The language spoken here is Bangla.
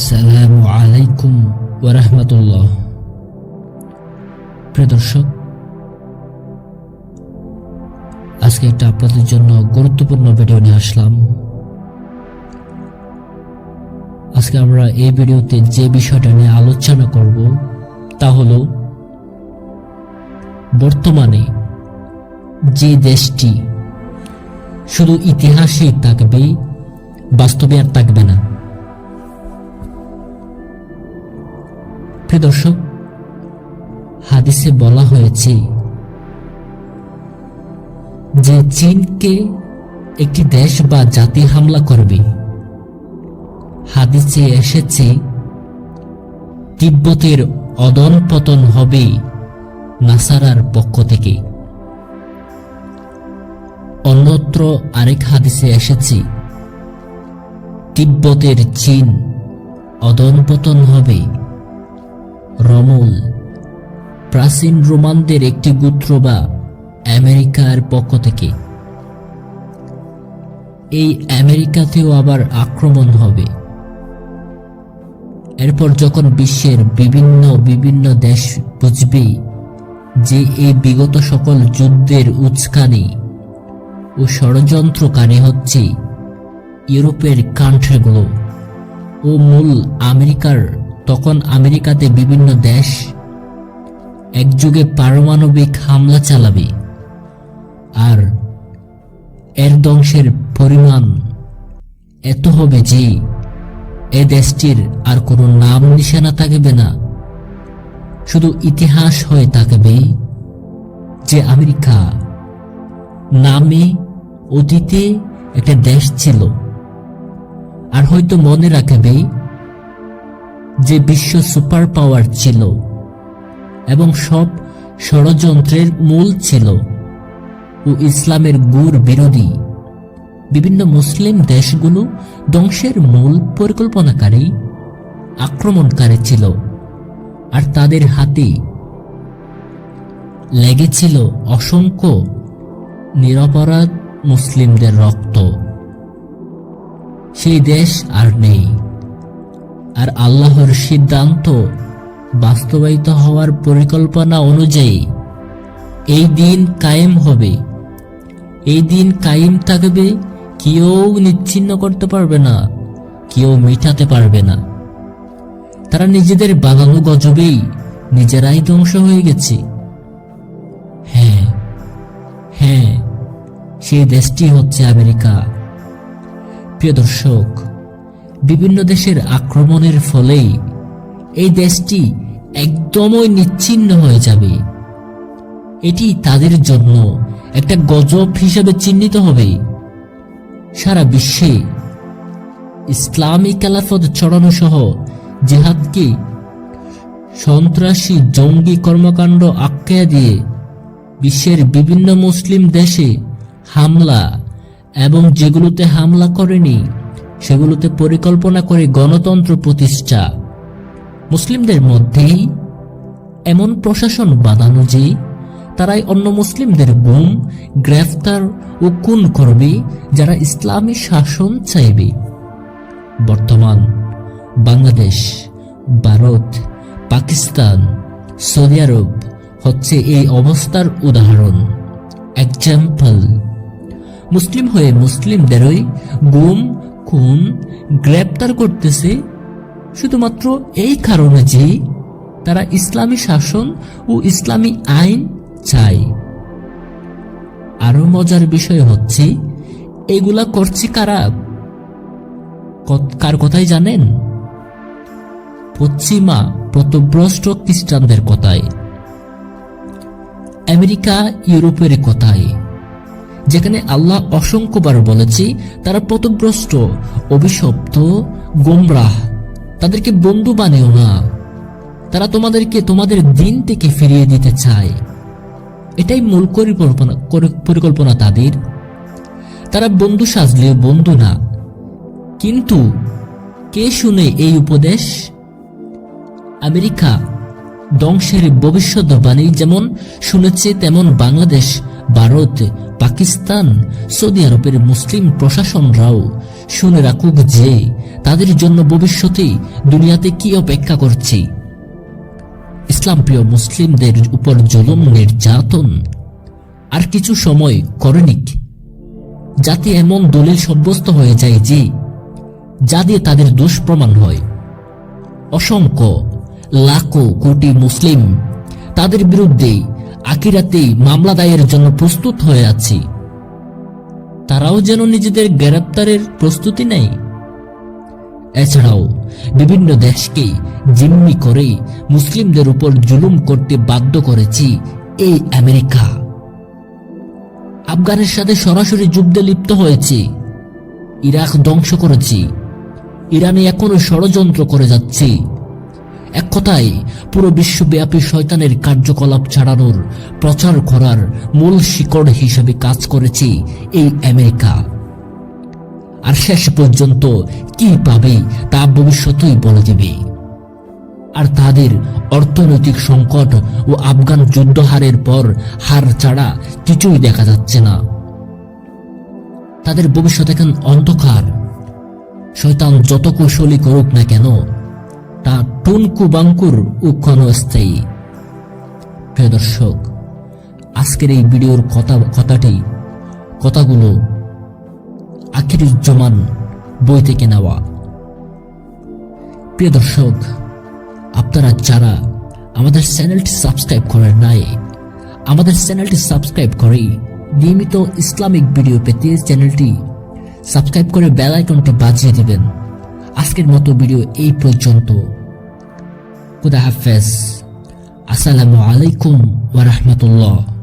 আসসালামু আলাইকুম ওরহমতুল্লাহ প্রিয় আজকে একটা আপনাদের জন্য গুরুত্বপূর্ণ ভিডিও নিয়ে আসলাম। আজকে আমরা এই ভিডিওতে যে বিষয়টা নিয়ে আলোচনা করব তা হলো, বর্তমানে যে দেশটি শুধু ইতিহাসে থাকবে, বাস্তবে আর থাকবে না। প্রিয় দর্শক, হাদিসে বলা হয়েছে যে চীনকে একটি দেশ বা জাতি হামলা করবে। হাদিসে এসেছে, তিব্বতের অদন পতন হবে নাসারার পক্ষ থেকে। অন্যত্র আরেক হাদিসে এসেছে, তিব্বতের চীন অদনপতন হবে রমল প্রাচীন রোমানদের একটি গোত্র বা আমেরিকার পক্ষ থেকে। এই আমেরিকাতেও আবার আক্রমণ হবে। এরপর যখন বিশ্বের বিভিন্ন বিভিন্ন দেশ বুঝবে যে এই বিগত সকল যুদ্ধের উৎকানি ও ষড়যন্ত্রকারী হচ্ছে ইউরোপের কান্ট্রিগুলো ও মূল আমেরিকার তখন আমেরিকাতে বিভিন্ন দেশ একযুগে পারমাণবিক হামলা চালাবে আর এর ধ্বংসের পরিমাণ এত হবে যে এ দেশটির আর কোনো নাম নিশানা থাকবে না। শুধু ইতিহাস হয়ে থাকবে যে আমেরিকা নামে অতীতে একটা দেশ ছিল। আর হয়তো মনে রাখবে যে বিশ্ব সুপার পাওয়ার ছিল এবং সব ষড়যন্ত্রের মূল ছিল ও ইসলামের গুর বিরোধী বিভিন্ন মুসলিম দেশগুলো ধ্বংসের মূল পরিকল্পনাকারী, আক্রমণকারী ছিল আর তাদের হাতে লেগেছিল অসংখ্য নিরপরাধ মুসলিমদের রক্ত। সেই দেশ আর নেই। আর আল্লাহর সিদ্ধান্ত বাস্তবায়িত হওয়ার পরিকল্পনা অনুযায়ী এই দিন কায়েম হবে। এই দিন কায়েম থাকবে, কেউ নিচ্ছিন্ন করতে পারবে না, কেউ মিটাতে পারবে না। তারা নিজেদের বানানো গজবেই নিজেরাই ধ্বংস হয়ে গেছে। হ্যাঁ হ্যাঁ সেই দেশটি হচ্ছে আমেরিকা। প্রিয় দর্শক বিভিন্ন দেশের আক্রমণের ফলেই এই দেশটি একদমই নিচ্ছিন্ন হয়ে যাবে। এটি তাদের জন্য একটা গজব হিসেবে চিহ্নিত হবে। সারা বিশ্বে ইসলামী খেলাফত ছড়ানো সহ জেহাদকে সন্ত্রাসী জঙ্গি কর্মকাণ্ড আখ্যা দিয়ে বিশ্বের বিভিন্ন মুসলিম দেশে হামলা এবং যেগুলোতে হামলা করেনি সেগুলোতে পরিকল্পনা করে গণতন্ত্র প্রতিষ্ঠা। মুসলিমদের মধ্যেই এমন প্রশাসন বাঁধানো যে, তারাই অন্য মুসলিমদের গুম গ্রেফতার ও খুন করবে যারা ইসলামী শাসন চাইবে। বর্তমান বাংলাদেশ, ভারত, পাকিস্তান, সৌদি আরব হচ্ছে এই অবস্থার উদাহরণ। এক্সাম্পল মুসলিম হয়ে মুসলিমদেরই গুম খুন গ্রেপ্তার করতেছে, শুধুমাত্র এই কারণে যে তারা ইসলামী শাসন ও ইসলামী আইন চায়। আরও মজার বিষয় হচ্ছে, এগুলা করছে কারা? কার কথাই জানেন? পশ্চিমা প্রতভ্রষ্ট খ্রিস্টানদের কথায়। আমেরিকা ইউরোপের কথায়। যেখানে আল্লাহ অসংখ্যবার বলেছে, তারা পথভ্রষ্ট, অভিশপ্ত, গোমরাহ। তাদেরকে বন্ধু বানিও না। তারা তোমাদেরকে তোমাদের দিন থেকে ফিরিয়ে দিতে চায়। এটাই মূল পরিকল্পনা তাদের। তারা বন্ধু সাজলেও বন্ধু না। কিন্তু কে শুনে এই উপদেশ? আমেরিকা ধ্বংসের ভবিষ্যৎ ভবিষ্যৎবাণী যেমন শুনেছে, তেমন বাংলাদেশ, ভারত পাকিস্তান, সৌদি আরবের মুসলিম প্রশাসনরাও শুনে রাখুক যে তাদের জন্য ভবিষ্যতে দুনিয়াতে কি অপেক্ষা করছে। ইসলাম প্রিয় মুসলিমদের উপর জলম, নির্যাতন আর কিছু সময় করেনিক যাতে এমন দলিল সাব্যস্ত হয়ে যায় যে, যা দিয়ে তাদের দোষ প্রমাণ হয়। অসংখ্য, লাখো কোটি মুসলিম তাদের বিরুদ্ধে আকিরাতে মামলা দায়ের জন্য প্রস্তুত হয়ে আছে। তারাও যেন নিজেদের গ্রেপ্তারের প্রস্তুতি নেয়। এছাড়াও বিভিন্ন দেশকে জিম্মি করে মুসলিমদের উপর জুলুম করতে বাধ্য করেছি এই আমেরিকা। আফগানের সাথে সরাসরি যুদ্ধে লিপ্ত হয়েছে। ইরাক ধ্বংস করেছি। ইরানে এখনও ষড়যন্ত্র করে যাচ্ছে। এক কথায়, পুরো বিশ্বব্যাপী শয়তানের কার্যকলাপ ছাড়ানোর প্রচার করার মূল শিকড় হিসেবে কাজ করেছে এই আমেরিকা। আর শেষ পর্যন্ত কি পাবে তা ভবিষ্যতেই বলে দেবে আর তাদের অর্থনৈতিক সংকট ও আফগান যুদ্ধ হারের পর হার ছাড়া কিছুই দেখা যাচ্ছে না। তাদের ভবিষ্যৎ এখন অন্ধকার। শয়তান যত কৌশলী করুক না কেন তা টুনকু বাঙ্কুর ও ক্ষণস্থায়ী। প্রিয় দর্শক, আজকের এই ভিডিওর কথা, কথাটি, কথাগুলো আখিরুজ্জামান বই থেকে নেওয়া। প্রিয় দর্শক, আপনারা যারা আমাদের চ্যানেলটি সাবস্ক্রাইব করেন নাই, আমাদের চ্যানেলটি সাবস্ক্রাইব করে নিয়মিত ইসলামিক ভিডিও পেতে চ্যানেলটি সাবস্ক্রাইব করে বেল আইকনটি বাজিয়ে দিবেন। আজকের মতো ভিডিও এই পর্যন্ত। খুদা হাফেজ। আসসালামু আলাইকুম ওয়া রাহমাতুল্লাহ।